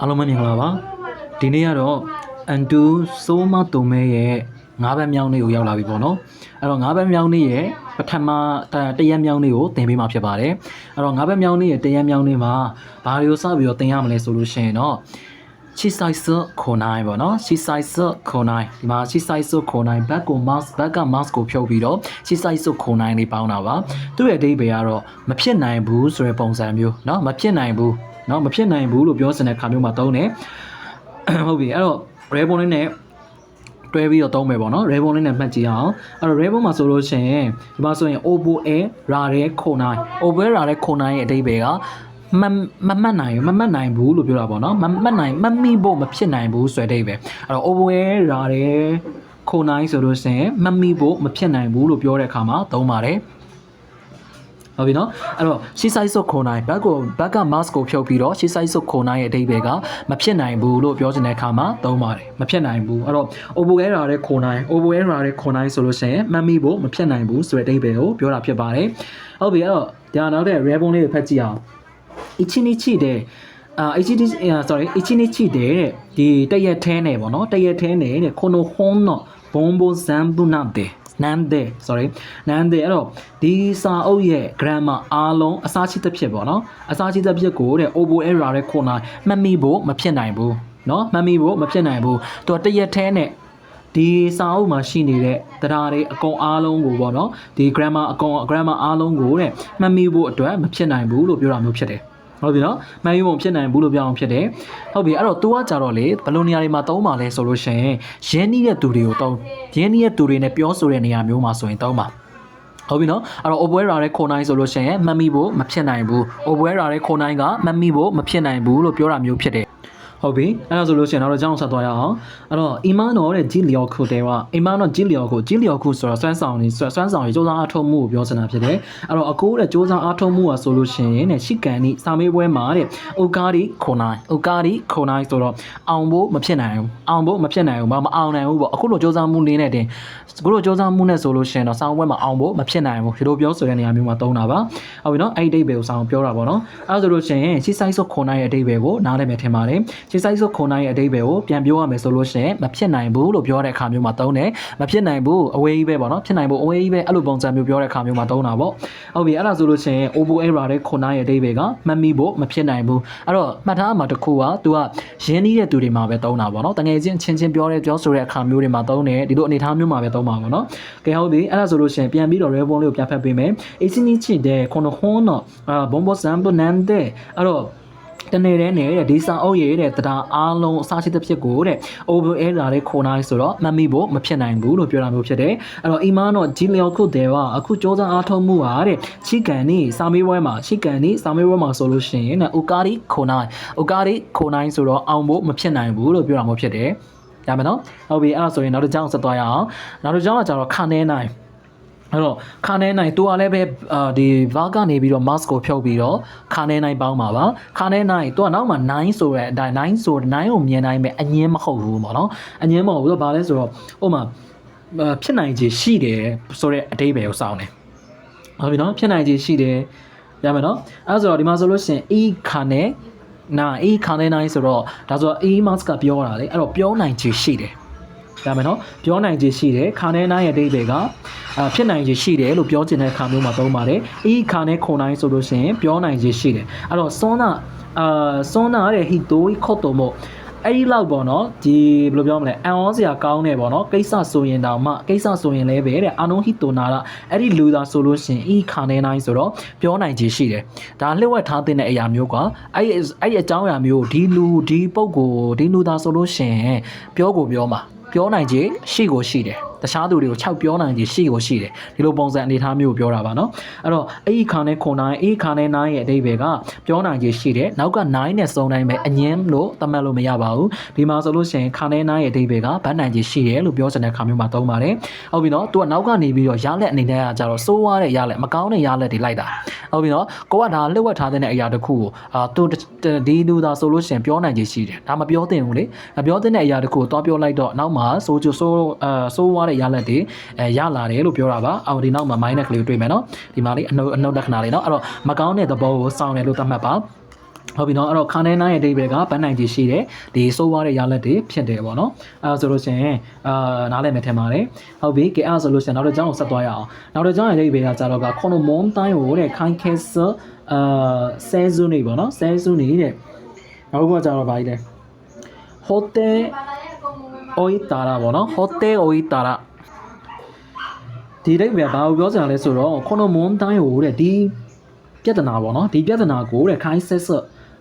အားလုံးပဲမင်္ဂလာပါဒီနေ့ကတော့အန်တူဆိုးမတုံမဲရဲ့ငါးဘက်မြောင်းလေးကိုရောက်လာပြီပေါ့နော်အဲ့တော့ငါးဘက်မြောင်းလေးရဲ့ပထမတရက်မြောင်းလေးကိုသင်ပေးမှာဖြစ်ပါတယ်အဲ့တော့ငါးဘက်မြောင်းလေးရဲ့တရက်မြောင်းလေးမှာဘာတွေကိုစပြီးတော့သင်ရမလဲဆိုလို့ရှိရင်တော့ ချီဆိုင်ဆာခိုနိုင်ပေါ့နော်ချီဆိုင်ဆာခိုနိုင်ဒီမှာချီဆိုင်ဆာခိုနိုင်ဘက်ကို mouse ဘက်က mouse ကိုဖြုတ်ပြီးတော့ချီဆိုင်ဆာခိုနိုင်လေးပေါင်းတာပါသူ့ရဲ့အဓိပ္ပာယ်ကတော့မဖြစ်နိုင်ဘူးဆိုတဲ့ပုံစံမျိုးเนาะမဖြစ်နိုင်ဘူးเนาะမဖြစ်နိုင်ဘူးလို့ပြောစင်တဲ့ခါမျိုးမှာသုံးတယ် ဟုတ်ပြီအဲ့တော့ rebon လေးနဲ့တွဲပြီးတော့သုံးမယ်ပေါ့နော် rebon လေးနဲ့မှတ်ကြည့်အောင်အဲ့တော့ rebon မှာဆိုလို့ရှိရင်ဒီမှာဆိုရင် obo a ရာတဲ့ခုံနိုင် obo ရာတဲ့ခုံနိုင်ရဲ့အဓိပ္ပာယ်က မမမှတ်နိုင်ဘူးမမှတ်နိုင်ဘူးလို့ပြောတာပေါ့နော်မမှတ်နိုင်မမိဖို့မဖြစ်နိုင်ဘူးဆိုတဲ့အဓိပ္ပာယ်အဲ့တော့ obo a ရာတဲ့ခုံနိုင်ဆိုလို့ရှိရင်မမိဖို့မဖြစ်နိုင်ဘူးလို့ပြောတဲ့အခါမှာသုံးပါတယ်ဟုတ်ပြီနော်အဲ့တော့ရှီဆိုင်ဆုတ်ခုံနိုင်ဘက်ကိုဘက်က mask ကိုဖြုတ်ပြီးတော့ရှီဆိုင်ဆုတ်ခုံနိုင်ရဲ့အဓိပ္ပာယ်ကမဖြစ်နိုင်ဘူးလို့ပြောချင်တဲ့အခါမှာသုံးပါတယ်မဖြစ်နိုင်ဘူးအဲ့တော့ over error တဲ့ခုံနိုင် over error တဲ့ခုံနိုင်ဆိုလို့ရှိရင်မှတ်မိဖို့မဖြစ်နိုင်ဘူးဆိုတဲ့အဓိပ္ပာယ်ကိုပြောတာဖြစ်ပါတယ်ဟုတ်ပြီအဲ့တော့ဒါနောက်တဲ့ rebon လေးကိုဖတ်ကြည့်အောင် ichinichi တဲ့အာ ichinichi sorry ichinichi တဲ့ဒီတရက်ထဲနဲ့ပေါ့နော်တရက်ထဲနဲ့တဲ့ kono hon no bombo zambu na de နမ်ဒဲ sorry နမ်ဒဲအဲ့တော့ဒီစာအုပ်ရဲ့ grammar အားလုံးအစားရှိသဖြင့်ပေါ့နော်အစားရှိသဖြင့်ကိုတဲ့ obo error ရဲ့ corner မှတ်မိဖို့မဖြစ်နိုင်ဘူးเนาะမှတ်မိဖို့မဖြစ်နိုင်ဘူးသူကတရက်ထဲနဲ့ဒီစာအုပ်မှာရှိနေတဲ့တရားတွေအကုန်အားလုံးကိုပေါ့နော်ဒီ grammar အကုန် grammar အားလုံးကိုတဲ့မှတ်မိဖို့အတွက်မဖြစ်နိုင်ဘူးလို့ပြောတာမျိုးဖြစ်တယ် ဟုတ်ပြီနော်မှန်ယူပုံဖြစ်နိုင်ဘူးလို့ပြောအောင်ဖြစ်တယ်ဟုတ်ပြီအဲ့တော့ तू ကကြတော့လေဘယ်လိုနေရာတွေမှာသုံးပါလဲဆိုလို့ရှိရင်ရင်းနှီးတဲ့သူတွေကိုသုံးရင်းနှီးတဲ့သူတွေနဲ့ပြောဆိုတဲ့နေရာမျိုးမှာဆိုရင်သုံးပါဟုတ်ပြီနော်အဲ့တော့ over ရာတဲ့ခုံနိုင်ဆိုလို့ရှိရင်မတ်မိဖို့မဖြစ်နိုင်ဘူး over ရာတဲ့ခုံနိုင်ကမတ်မိဖို့မဖြစ်နိုင်ဘူးလို့ပြောတာမျိုးဖြစ်တယ် ဟုတ်ပြီအဲ့ဒါဆိုလို့ရှိရင်တော့ကြောင်းဆက်သွားရအောင်အဲ့တော့အီမန်တော်တဲ့ဂျီလျော်ခုတဲကအီမန်တော်ဂျီလျော်ခုဂျီလျော်ခုဆိုတော့စွမ်းဆောင်နေစွမ်းဆောင်ရေစူးစမ်းအားထုတ်မှုကိုပြောစတာဖြစ်တယ်အဲ့တော့အကိုတဲ့စူးစမ်းအားထုတ်မှုကဆိုလို့ရှိရင်တဲ့ရှီကန်နီစာမေးပွဲမှာတဲ့အိုကာဒီခုနိုင်အိုကာဒီခုနိုင်ဆိုတော့အောင်ဖို့မဖြစ်နိုင်ဘူးအောင်ဖို့မဖြစ်နိုင်ဘူးမမအောင်နိုင်ဘူးပေါ့အခုလိုစူးစမ်းမှုလေးနဲ့တင်အခုလိုစူးစမ်းမှုနဲ့ဆိုလို့ရှိရင်တော့စာဝဲမှာအောင်ဖို့မဖြစ်နိုင်ဘူးဒီလိုပြောဆိုတဲ့နေရာမျိုးမှာသုံးတာပါဟုတ်ပြီနော်အဲ့ဒီအဓိပ္ပာယ်ကိုစာအောင်ပြောတာပေါ့နော်အဲ့ဒါဆိုလို့ရှိရင်ရှီဆိုင်ဆုခုနိုင်ရဲ့အဓိပ္ပာယ်ကိုနားလည်မယ်ထင်ပါတယ်ရှီဆိုင်ဆုခုနိုင်ရဲ့အဓိပ္ပာယ်ကိုပြန်ပြောရမယ်ဆိုလို့ရှိရင်မဖြစ်နိုင်ဘူးလို့ပြောတဲ့အခါမျိုးမှာသုံးတယ်မဖြစ်နိုင်ဘူးအဝေးကြီးပဲပေါ့နော်ဖြစ်နိုင်ဘူးအဝေးကြီးပဲအဲ့လိုပုံစံမျိုးပြောတဲ့အခါမျိုးမှာသုံးတာပေါ့ဟုတ်ပြီအဲ့ဒါဆိုလို့ရှိရင် over error တဲ့ခုနိုင်ရဲ့အဓိပ္ပာယ်ကမှတ်မိဖို့မဖြစ်နိုင်ဘူးအဲ့တော့မှတ်ထားမှာတစ်ခုက तू ကရင်းနှီးတဲ့သူတွေမှာပဲသုံးတာပေါ့နော်တကယ်ချင်းချင်းချင်းပြောတဲ့ပြောဆိုတဲ့အခါမျိုးတွေမှာသုံးတယ်ဒီလိုအနေအထားမျိုးမှာပဲသုံးပါပေါ့နော်ကဲဟုတ်ပြီအဲ့ဒါဆိုလို့ရှိရင်ပြန်ပြီးတော့ rebon လေးကိုပြန်ဖတ်ပေးမယ် ichinichi de kono hono အာဘုံဘောဇမ်ဘနန်တဲ့အဲ့တော့ တနေ့တည်းနဲ့တဲ့ဒီစာအုပ်ရဲ့တဲ့တရားအားလုံးအစားရှိတဲ့ဖြစ်ကိုတဲ့ over error တဲ့ခေါ်နိုင်ဆိုတော့မမိဖို့မဖြစ်နိုင်ဘူးလို့ပြောတာမျိုးဖြစ်တယ်အဲ့တော့အီမန်တော့ဂျီလျော်ခုတဲ့ကအခုစ조사အားထုတ်မှုဟာတဲ့ချီကန်နီစာမေးပွဲမှာချီကန်နီစာမေးပွဲမှာဆိုလို့ရှိရင်တဲ့အိုကာရီခေါ်နိုင်အိုကာရီခေါ်နိုင်ဆိုတော့အောင်ဖို့မဖြစ်နိုင်ဘူးလို့ပြောတာမျိုးဖြစ်တယ်ရမယ်နော်ဟုတ်ပြီအဲ့ဒါဆိုရင်နောက်တစ်ကြောင်းဆက်သွားရအောင်နောက်တစ်ကြောင်းကကျတော့ခါနေနိုင် အဲ့တော့ခါနေနိုင်တူကလည်းပဲအာဒီဘာကနေပြီးတော့ mask ကိုဖြုတ်ပြီးတော့ခါနေနိုင်ပေါင်းပါပါခါနေနိုင်သူကနောက်မှ9ဆိုတဲ့အတိုင်း9ဆို9ကိုမြင်နိုင်မယ်အငင်းမဟုတ်ဘူးပေါ့နော်အငင်းမဟုတ်ဘူးဆိုတော့ဘာလဲဆိုတော့ဟိုမှာအာဖြစ်နိုင်ခြေရှိတယ်ဆိုတဲ့အတိပ္ပယ်ကိုစောင်းတယ်ဟုတ်ပြီနော်ဖြစ်နိုင်ခြေရှိတယ်ရမယ်နော်အဲ့ဆိုတော့ဒီမှာဆိုလို့ရှိရင် e ခါနေနာ e ခါနေနိုင်ဆိုတော့ဒါဆိုတော့ e mask ကပြောတာလေအဲ့တော့ပြောနိုင်ခြေရှိတယ် ရမယ်နော်ပြောနိုင်ခြေရှိတယ်ခါနေနိုင်ရဲ့အတိပ္ပယ်ကအာဖြစ်နိုင်ခြေရှိတယ်လို့ပြောချင်တဲ့အခါမျိုးမှာသုံးပါတယ်။ e ခါနဲ့ခုံနိုင်ဆိုလို့ရှိရင်ပြောနိုင်ခြေရှိတယ်။အဲ့တော့စောနာအာစောနာရဲ့ဟီတိုခေါ်တော်မို့အဲ့ဒီလောက်ပေါ့နော်ဒီဘယ်လိုပြောမလဲအန်ဩစရာကောင်းတယ်ပေါ့နော်ကိစ္စဆိုရင်တောင်မှကိစ္စဆိုရင်လည်းပဲတဲ့အာနုဟီတိုနာကအဲ့ဒီလူသားဆိုလို့ရှိရင်ဤခါနေနိုင်ဆိုတော့ပြောနိုင်ခြေရှိတယ်ဒါလျှို့ဝှက်ထားတဲ့အရာမျိုးကအဲ့အဲ့အကြောင်းအရာမျိုးဒီလူဒီပုံကိုဒီလူသားဆိုလို့ရှိရင်ပြောကိုပြောမှာ ပြောနိုင်ခြေရှိကိုရှိတယ် တခြားသူတွေကိုခြောက်ပြောနိုင်ခြင်းရှိကိုရှိတယ်ဒီလိုပုံစံအနေအထားမျိုးကိုပြောတာပါနော်အဲ့တော့အဲ့ဒီခါနဲ့ခုန်နိုင်အဲ့ဒီခါနဲ့နိုင်ရဲ့အဓိပ္ပာယ်ကပြောနိုင်ခြင်းရှိတယ်နောက်ကနိုင်နဲ့စုံနိုင်ပဲအငင်းလို့သတ်မှတ်လို့မရပါဘူးဒီမှာဆိုလို့ရှိရင်ခါနဲ့နိုင်ရဲ့အဓိပ္ပာယ်ကဗတ်နိုင်ခြင်းရှိတယ်လို့ပြောချင်တဲ့ခါမျိုးမှာသုံးပါတယ်ဟုတ်ပြီနော်သူကနောက်ကနေပြီးတော့ရလက်အနေနဲ့ကကြတော့စိုးွားတဲ့ရလက်မကောင်းတဲ့ရလက်တွေလိုက်တာဟုတ်ပြီနော်ကိုကဒါလှုပ်ဝက်ထားတဲ့အရာတစ်ခုကိုအာသူဒီလူသာဆိုလို့ရှိရင်ပြောနိုင်ခြင်းရှိတယ်ဒါမပြောသင့်ဘူးလေမပြောသင့်တဲ့အရာတစ်ခုကိုသွားပြောလိုက်တော့နောက်မှာစိုးချိုးစိုးအာစိုးွားသွားတဲ့ရလဒ်တွေအဲရလာတယ်လို့ပြောတာပါအော်ဒီနောက်မှာ minus ကလေးကိုတွေ့မယ်နော်ဒီမှာလေးအနှုတ်အနှုတ်လက္ခဏာလေးနော်အဲ့တော့မကောင်းတဲ့သဘောကိုစောင့်တယ်လို့သတ်မှတ်ပါဟုတ်ပြီနော်အဲ့တော့ခါနိုင်နိုင်ရဲ့အတိတ်ပဲကဗန်းနိုင်ကြီးရှိတယ်ဒီဆိုးွားတဲ့ရလက်တွေဖြစ်တယ်ပေါ့နော်အဲဆိုလို့ရှိရင်အာနားလည်မယ်ထင်ပါတယ်ဟုတ်ပြီကဲအဲ့ဆိုလို့ရှိရင်နောက်တစ်ကြောင်းကိုဆက်သွားရအောင်နောက်တစ်ကြောင်းရဲ့အတိတ်ပဲကကြတော့ကခွန်မွန်တိုင်းကိုတဲ့ခိုင်ခဲဆာအာဆဲဇူနီပေါ့နော်ဆဲဇူနီတဲ့နောက်ဘုကကြတော့ဗာကြီးလဲဟိုတယ် အိုဤတာရာပေါ့နော်ဟိုတယ်အိုဤတာရာဒီအဓိပ္ပာယ်ဘာကိုပြောချင်တာလဲဆိုတော့ခွန်မွန်တိုင်းကိုတဲ့ဒီပြဿနာပေါ့နော်ဒီပြဿနာကိုတဲ့ခိုင်ဆက်ဆာ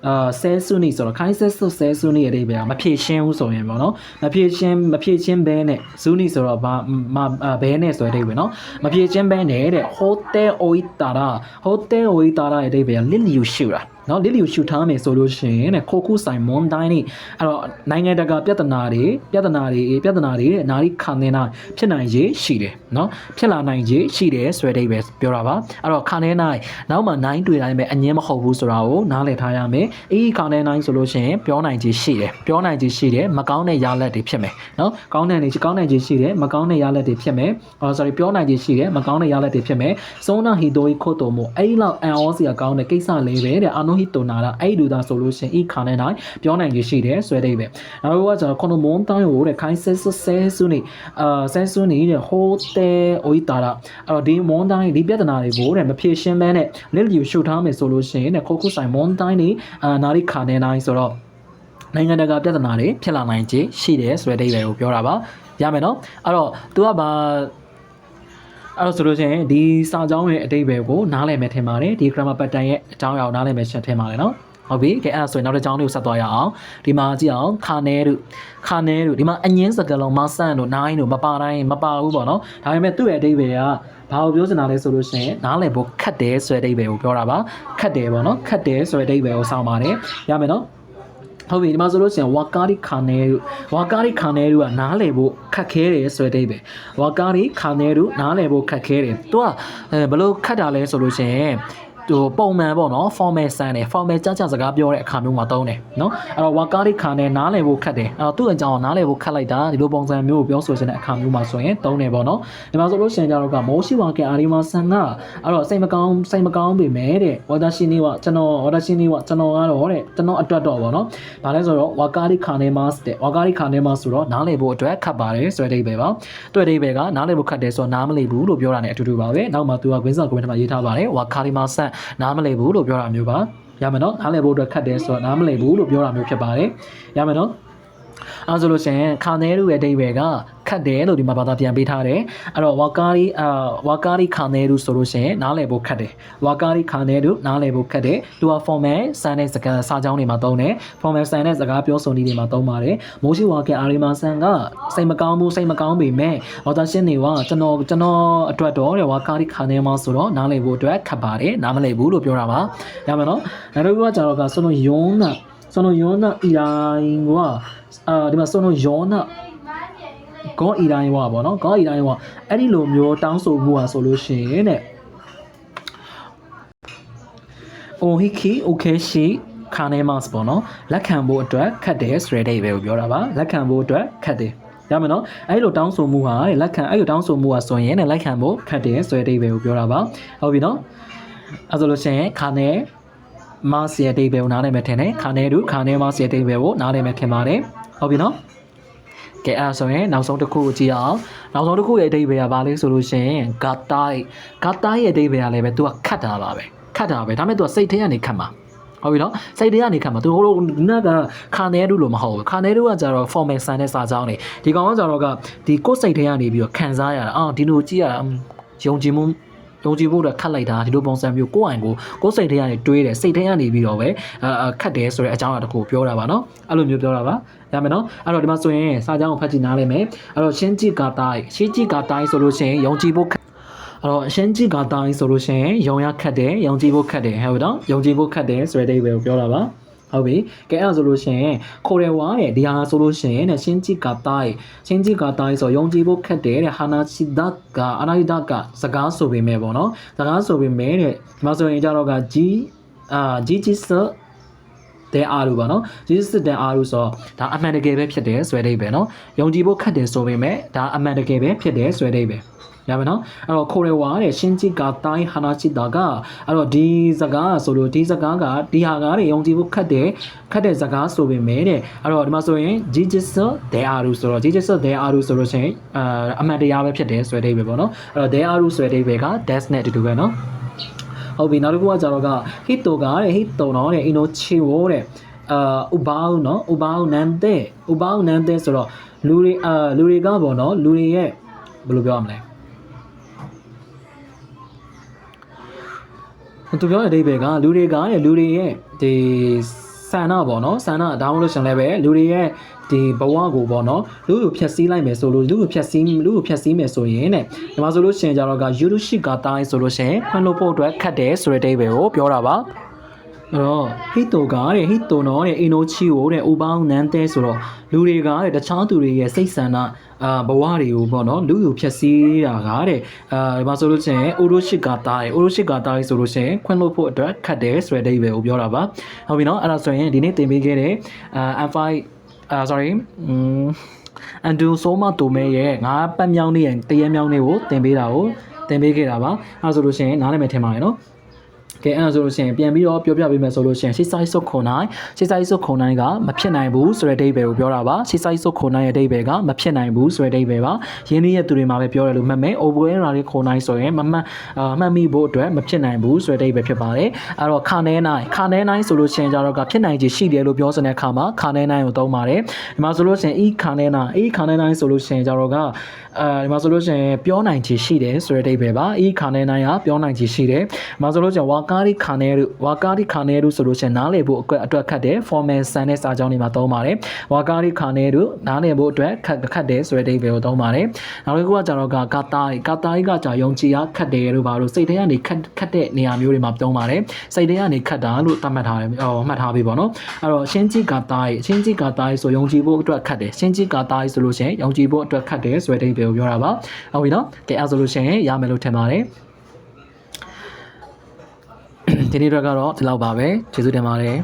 အာဆဲဆုနေဆိုတော့ခိုင်းဆက်ဆုဆဲဆုနေရဲ့အဓိပ္ပာယ်ကမဖြည့်ရှင်းဘူးဆိုရင်ပေါ့နော်မဖြည့်ရှင်းမဖြည့်ရှင်းဘဲနဲ့ဇူနီဆိုတော့ဘာမဘဲနဲ့ဆိုတဲ့အဓိပ္ပာယ်နော်မဖြည့်ရှင်းဘဲနဲ့တဲ့ဟိုတယ်အိုဤတာရာဟိုတယ်အိုဤတာရာရဲ့အဓိပ္ပာယ်ကလစ်လျူရှူတာ နော်လစ်လျူရှူထားမယ်ဆိုလို့ရှိရင်တဲ့ခိုခုဆိုင်မွန်တိုင်းနေအဲ့တော့နိုင်ငံတကာပြဿနာတွေပြဿနာတွေပြဿနာတွေတဲ့နာရီခံနေတာဖြစ်နိုင်ရေးရှိတယ်နော်ဖြစ်လာနိုင်ရေးရှိတယ်ဆိုတဲ့အဓိပ္ပာယ်ပြောတာပါအဲ့တော့ခံနေနိုင်နောက်မှနိုင်တွေ့တိုင်းပဲအငင်းမဟုတ်ဘူးဆိုတာကိုနားလည်ထားရမယ်အေးခံနေနိုင်ဆိုလို့ရှိရင်ပြောနိုင်ခြင်းရှိတယ်ပြောနိုင်ခြင်းရှိတယ်မကောင်းတဲ့ရလက်တွေဖြစ်မယ်နော်ကောင်းတဲ့နေကောင်းနိုင်ခြင်းရှိတယ်မကောင်းတဲ့ရလက်တွေဖြစ်မယ်အော် sorry ပြောနိုင်ခြင်းရှိတယ်မကောင်းတဲ့ရလက်တွေဖြစ်မယ်သုံးနာဟီတိုခိုတိုမိုအဲ့လောက်အန်အောစရာကောင်းတဲ့ကိစ္စလေးပဲတဲ့အာနိုဟီတိုနာတာအဲ့လူသားဆိုလို့ရှိရင်ဤခါနေနိုင်ပြောနိုင်ခြင်းရှိတယ်ဆွဲတဲ့ပဲနောက်တစ်ခုကကျွန်တော်ခွန်မွန်တောင်းရိုတဲ့ခိုင်းဆဲဆဲဆူနေအာဆဲဆူနေတဲ့ဟိုတယ်အိုဤတာရာအဲ့တော့ဒီမွန်တိုင်းဒီပြဿနာတွေကိုတဲ့မဖြေရှင်းဘဲနဲ့လက်လျူရှုထားမယ်ဆိုလို့ရှိရင်တဲ့ခိုခုဆိုင်မွန်တိုင်းနေအာနာရီခါနေနိုင်ဆိုတော့နိုင်ငံတကာပြဿနာတွေဖြစ်လာနိုင်ခြေရှိတယ်ဆိုတဲ့အဓိပ္ပာယ်ကိုပြောတာပါရမယ်နော်အဲ့တော့ तू ကဘာ အဲ့တော့ဆိုလို့ရှိရင်ဒီစာကြောင်းရဲ့အတိတ်ပဲကိုနားလည်မယ်ထင်ပါတယ်ဒီ grammar pattern ရဲ့အကြောင်းအရာကိုနားလည်မယ်ရှင်းထင်ပါတယ်နော်ဟုတ်ပြီကဲအဲ့ဒါဆိုရင်နောက်တစ်ကြောင်းလေးကိုဆက်သွားရအောင်ဒီမှာကြည့်အောင်ခါနဲတို့ခါနဲတို့ဒီမှာအငင်းစကလုံးမဆန့်တို့နိုင်တို့မပါတိုင်းမပါဘူးပေါ့နော်ဒါပေမဲ့သူ့ရဲ့အတိတ်ပဲကဘာကိုပြောချင်တာလဲဆိုလို့ရှိရင်နားလည်ဖို့ခက်တယ်ဆိုတဲ့အတိတ်ပဲကိုပြောတာပါခက်တယ်ပေါ့နော်ခက်တယ်ဆိုတဲ့အတိတ်ပဲကိုစောင့်ပါတယ်ရမယ်နော် ဟုတ်ပြီဒီမှာဆိုလို့ရှိရင်ဝါကာရီခါနဲတို့ဝါကာရီခါနဲတို့ကနားလည်ဖို့ခက်ခဲတယ်ဆိုတဲ့အဓိပ္ပာယ်ဝါကာရီခါနဲတို့နားလည်ဖို့ခက်ခဲတယ်သူကအဲဘယ်လိုခက်တာလဲဆိုလို့ရှိရင် ဟိုပုံမှန်ပေါ့နော် formal ဆန်တယ် formal ကြကြစကားပြောတဲ့အခါမျိုးမှာသုံးတယ်နော်အဲ့တော့ဝါကာရီခါနဲ့နားလည်ဖို့ခက်တယ်အဲ့တော့သူ့အကြောင်းနားလည်ဖို့ခက်လိုက်တာဒီလိုပုံစံမျိုးကိုပြောဆိုချင်တဲ့အခါမျိုးမှာဆိုရင်သုံးတယ်ပေါ့နော်ဒီမှာဆိုလို့ရှိရင်ကြတော့ကမောရှိဝါကအာရီမာဆန်ကအဲ့တော့စိတ်မကောင်းစိတ်မကောင်းပေမဲ့တဲ့ဝါဒရှင်နေကကျွန်တော်ဝါဒရှင်နေကကျွန်တော်ကတော့တဲ့ကျွန်တော်အတွက်တော့ပေါ့နော်ဘာလဲဆိုတော့ဝါကာရီခါနေမတ်တဲ့ဝါကာရီခါနေမတ်ဆိုတော့နားလည်ဖို့အတွက်ခက်ပါတယ်ဆိုတဲ့အဓိပ္ပာယ်ပါတွေ့တဲ့အဓိပ္ပာယ်ကနားလည်ဖို့ခက်တယ်ဆိုတော့နားမလည်ဘူးလို့ပြောတာ ਨੇ အတူတူပါပဲနောက်မှသူကကွင်းစာကွင်းထဲမှာရေးထားပါတယ်ဝါကာရီမာဆန်နားမလည်ဘူးလို့ပြောတာမျိုးပါရမယ်နော်နားလည်ဖို့အတွက်ခက်တယ်ဆိုတော့နားမလည်ဘူးလို့ပြောတာမျိုးဖြစ်ပါတယ်ရမယ်နော်အဲဆိုလို့ရှိရင်ခါနဲလူရဲ့အဓိပ္ပာယ်က ခတ်တယ်လို့ဒီမှာဘာသာပြန်ပေးထားတယ်အဲ့တော့ဝါကာရီအာဝါကာရီခါနေရူဆိုလို့ရှိရင်နားလည်ဖို့ခတ်တယ်ဝါကာရီခါနေရူနားလည်ဖို့ခတ်တယ်သူက formal စံတဲ့စကားစာကြောင်းတွေမှာသုံးတယ် formal စံတဲ့စကားပြောဆိုနည်းတွေမှာသုံးပါတယ်မိုးရှိဝါကအာရီမာဆန်ကစိတ်မကောင်းဘူးစိတ်မကောင်းပေမဲ့ဝါတာရှင်တွေကကျွန်တော်ကျွန်တော်အတွက်တော့ဝါကာရီခါနေမှာဆိုတော့နားလည်ဖို့အတွက်ခတ်ပါတယ်နားမလည်ဘူးလို့ပြောတာပါရမယ်နော်နောက်တစ်ခုကကျွန်တော်ကဆိုတော့ယုံနာ sono yona irai wa အာဒီမှာ sono yona ကောအီတိုင်းဝါပေါ့နော်ကောအီတိုင်းဝါအဲ့ဒီလိုမျိုးတောင်းဆိုမှုอ่ะဆိုလို့ရှိရင်တဲ့ Ohiki Okeshi ခါနေမတ်ပေါ့နော်လက်ခံဖို့အတွက်ခတ်တယ်ဆိုတဲ့အိပဲကိုပြောတာပါလက်ခံဖို့အတွက်ခတ်တယ်ရမယ်နော်အဲ့လိုတောင်းဆိုမှုဟာလက်ခံအဲ့လိုတောင်းဆိုမှုဟာဆိုရင်လက်ခံဖို့ခတ်တယ်ဆိုတဲ့အိပဲကိုပြောတာပါဟုတ်ပြီနော်အဲ့ဆိုလို့ရှိရင်ခါနေမတ်ရဲ့အိပဲကိုနားလည်မယ်ထင်တယ်ခါနေတူခါနေမတ်ရဲ့အိပဲကိုနားလည်မယ်ထင်ပါတယ်ဟုတ်ပြီနော် ကဲအဲ့ဒါဆိုရင်နောက်ဆုံးတစ်ခုကိုကြည့်အောင်နောက်ဆုံးတစ်ခုရဲ့အဓိပ္ပာယ်ကဘာလဲဆိုလို့ရှိရင်ဂါတိုင်းဂါတိုင်းရဲ့အဓိပ္ပာယ်ကလည်းပဲ तू ကခတ်တာပါပဲခတ်တာပဲဒါပေမဲ့ तू ကစိတ်ထဲကနေခတ်မှာဟုတ်ပြီနော်စိတ်ထဲကနေခတ်မှာ तू ဟိုလိုနာကခါနေတူလို့မဟုတ်ဘူးခါနေတူကကြတော့ formal ဆန်တဲ့စာကြောင်းနေဒီကောင်ကကြတော့ကဒီကိုယ်စိတ်ထဲကနေပြီးတော့ခံစားရတာအော်ဒီလိုကြည့်ရတာယုံကြည်မှု ယုံကြည်ဖို့တော့ခတ်လိုက်တာဒီလိုပုံစံမျိုးကိုယ့်အိမ်ကိုကိုယ်စိတ်ထဲကနေတွေးတယ်စိတ်ထဲကနေပြီးတော့ပဲအာခတ်တယ်ဆိုတဲ့အကြောင်းအရာတစ်ခုပြောတာပါနော်အဲ့လိုမျိုးပြောတာပါရမယ်နော်အဲ့တော့ဒီမှာဆိုရင်စာကြောင်းကိုဖတ်ကြည့်နားလိမ့်မယ်အဲ့တော့ရှင်းကြည့်ကာတိုင်းရှင်းကြည့်ကာတိုင်းဆိုလို့ရှိရင်ယုံကြည်ဖို့အဲ့တော့အရှင်းကြည့်ကာတိုင်းဆိုလို့ရှိရင်ယုံရခတ်တယ်ယုံကြည်ဖို့ခတ်တယ်ဟုတ်တော့ယုံကြည်ဖို့ခတ်တယ်ဆိုတဲ့အဓိပ္ပာယ်ကိုပြောတာပါ ဟုတ်ပြီကဲအဲ့ဒါဆိုလို့ရှိရင်ခိုရဝါရဲ့ဒီဟာဆိုလို့ရှိရင်တဲ့ရှင်းကြည့်ကတိုင်းရှင်းကြည့်ကတိုင်းဆိုယုံကြည်ဖို့ခက်တယ်တဲ့ဟာနာချီဒတ်ကအနာဟိဒတ်ကစကားဆိုပေမဲ့ပေါ့နော်စကားဆိုပေမဲ့တဲ့ဒီမှာဆိုရင်ကြတော့ကဂျီအာဂျီဂျီဆတဲ့အာလူပါနော်ဂျီစစ်တဲ့အာလူဆိုဒါအမှန်တကယ်ပဲဖြစ်တယ်ဆွဲတဲ့ပဲနော်ယုံကြည်ဖို့ခက်တယ်ဆိုပေမဲ့ဒါအမှန်တကယ်ပဲဖြစ်တယ်ဆွဲတဲ့ပဲ ရပါမယ်နော်အဲ့တော့ခိုရဝါတဲ့ရှင်းကြီးကတိုင်းဟာနာချစ်တာကအဲ့တော့ဒီစကားဆိုလို့ဒီစကားကဒီဟာကတဲ့ယုံကြည်ဖို့ခက်တယ်ခက်တဲ့စကားဆိုပေမဲ့တဲ့အဲ့တော့ဒီမှာဆိုရင် Jesus there are ဆိုတော့ Jesus there are ဆိုလို့ရှိရင်အာအမှန်တရားပဲဖြစ်တယ်ဆိုတဲ့အိပဲပေါ့နော်အဲ့တော့ there are ဆိုတဲ့အိပဲက that's နဲ့တူတူပဲနော်ဟုတ်ပြီနောက်တစ်ခုကကြတော့ကဟစ်တိုကတဲ့ဟစ်တိုနော်တဲ့အင်နိုချီဝိုတဲ့အာဥဘာဦးနော်ဥဘာဦးနန်တဲ့ဥဘာဦးနန်တဲ့ဆိုတော့လူတွေအာလူတွေကပေါ့နော်လူတွေရဲ့ဘယ်လိုပြောရမလဲ သူပြောတဲ့အဓိပ္ပာယ်ကလူတွေကတဲ့လူတွေရဲ့ဒီဆန္ဒပေါ့နော်ဆန္ဒဒါမှမဟုတ်လို့ရှင်လည်းပဲလူတွေရဲ့ဒီဘဝကိုပေါ့နော်လူကိုဖြတ်စည်းလိုက်မယ်ဆိုလို့လူကိုဖြတ်စည်းလူကိုဖြတ်စည်းမယ်ဆိုရင်တဲ့ဒီမှာဆိုလို့ရှင်ကြတော့ကယူရုရှိကတိုင်းဆိုလို့ရှင်ခွင့်လို့ဖို့အတွက်ခတ်တယ်ဆိုတဲ့အဓိပ္ပာယ်ကိုပြောတာပါ အဲ့တော့ဟိတိုကတဲ့ဟိတိုနော်တဲ့အင်နိုချီကိုတဲ့ဥပောင်းနန်းတဲဆိုတော့လူတွေကတဲ့တခြားသူတွေရဲ့စိတ်ဆန္ဒအာဘဝတွေကိုပေါ့နော်လူယူဖြက်စီးတာကတဲ့အာဒီမှာဆိုလို့ချင်းအိုရိုရှိကတားရဲ့အိုရိုရှိကတားရဲ့ဆိုလို့ချင်းခွင့်လို့ဖို့အတွက်ခတ်တယ်ဆိုတဲ့အဓိပ္ပာယ်ကိုပြောတာပါဟုတ်ပြီနော်အဲ့ဒါဆိုရင်ဒီနေ့သင်ပေးခဲ့တဲ့အာ M5 အာ sorry อืมအန်ဒူဆိုမတိုမဲရဲ့ငါးပတ်မြောင်းနေရဲ့တရက်မြောင်းနေကိုသင်ပေးတာကိုသင်ပေးခဲ့တာပါအဲ့ဒါဆိုလို့ရှိရင်နားလည်မယ်ထင်ပါတယ်နော် ကဲအဲ့ဒါဆိုလို့ရှိရင်ပြန်ပြီးတော့ပြောပြပေးမယ်ဆိုလို့ရှိရင်ရှေ့ဆိုင်စုခုံနိုင်ရှေ့ဆိုင်စုခုံနိုင်ကမဖြစ်နိုင်ဘူးဆိုတဲ့အဓိပ္ပာယ်ကိုပြောတာပါရှေ့ဆိုင်စုခုံနိုင်ရဲ့အဓိပ္ပာယ်ကမဖြစ်နိုင်ဘူးဆိုတဲ့အဓိပ္ပာယ်ပါရင်းနှီးရဲ့သူတွေမှာပဲပြောတယ်လို့မှတ်မယ် over ရာလေးခုံနိုင်ဆိုရင်မမှတ်အာမှတ်မိဖို့အတွက်မဖြစ်နိုင်ဘူးဆိုတဲ့အဓိပ္ပာယ်ဖြစ်ပါတယ်အဲ့တော့ခါနဲနိုင်ခါနဲနိုင်ဆိုလို့ရှိရင်ကြတော့ကဖြစ်နိုင်ခြေရှိတယ်လို့ပြောစတဲ့အခါမှာခါနဲနိုင်ကိုသုံးပါတယ်ဒီမှာဆိုလို့ရှိရင် e ခါနဲနိုင် e ခါနဲနိုင်ဆိုလို့ရှိရင်ကြတော့ကအဲဒီမှာဆိုလို့ရှိရင်ပြောနိုင်ခြေရှိတယ်ဆိုတဲ့အဓိပ္ပာယ်ပါ e ခါနဲနိုင်ကပြောနိုင်ခြေရှိတယ်ဒီမှာဆိုလို့ရှိရင်ဝါကာရီခါနဲတို့ဝါကာရီခါနဲတို့ဆိုလို့ရှိရင်နားလည်ဖို့အတွက်အတွက်ခတ်တယ် formal ဆန်တဲ့စာကြောင်းတွေမှာသုံးပါတယ်ဝါကာရီခါနဲတို့နားလည်ဖို့အတွက်ခတ်ခတ်တယ်ဆိုတဲ့အဓိပ္ပာယ်ကိုသုံးပါတယ်နောက်တစ်ခုကကြတော့ကကာတာကာတာကကြာယုံကြည်အားခတ်တယ်လို့ပါလို့စိတ်ထဲကနေခတ်ခတ်တဲ့နေရာမျိုးတွေမှာသုံးပါတယ်စိတ်ထဲကနေခတ်တာလို့သတ်မှတ်ထားတယ်ဟောမှတ်ထားပြီပေါ့နော်အဲ့တော့ရှင်းကြည့်ကာတာရှင်းကြည့်ကာတာဆိုယုံကြည်ဖို့အတွက်ခတ်တယ်ရှင်းကြည့်ကာတာဆိုလို့ရှိရင်ယုံကြည်ဖို့အတွက်ခတ်တယ်ဆိုတဲ့အဓိပ္ပာယ်ကိုပြောတာပါဟုတ်ပြီနော်ကဲအဲ့ဆိုလို့ရှိရင်ရမယ်လို့ထင်ပါတယ် ဒီနေ့တော့ကတော့ဒီလောက်ပါပဲကျေးဇူးတင်ပါတယ်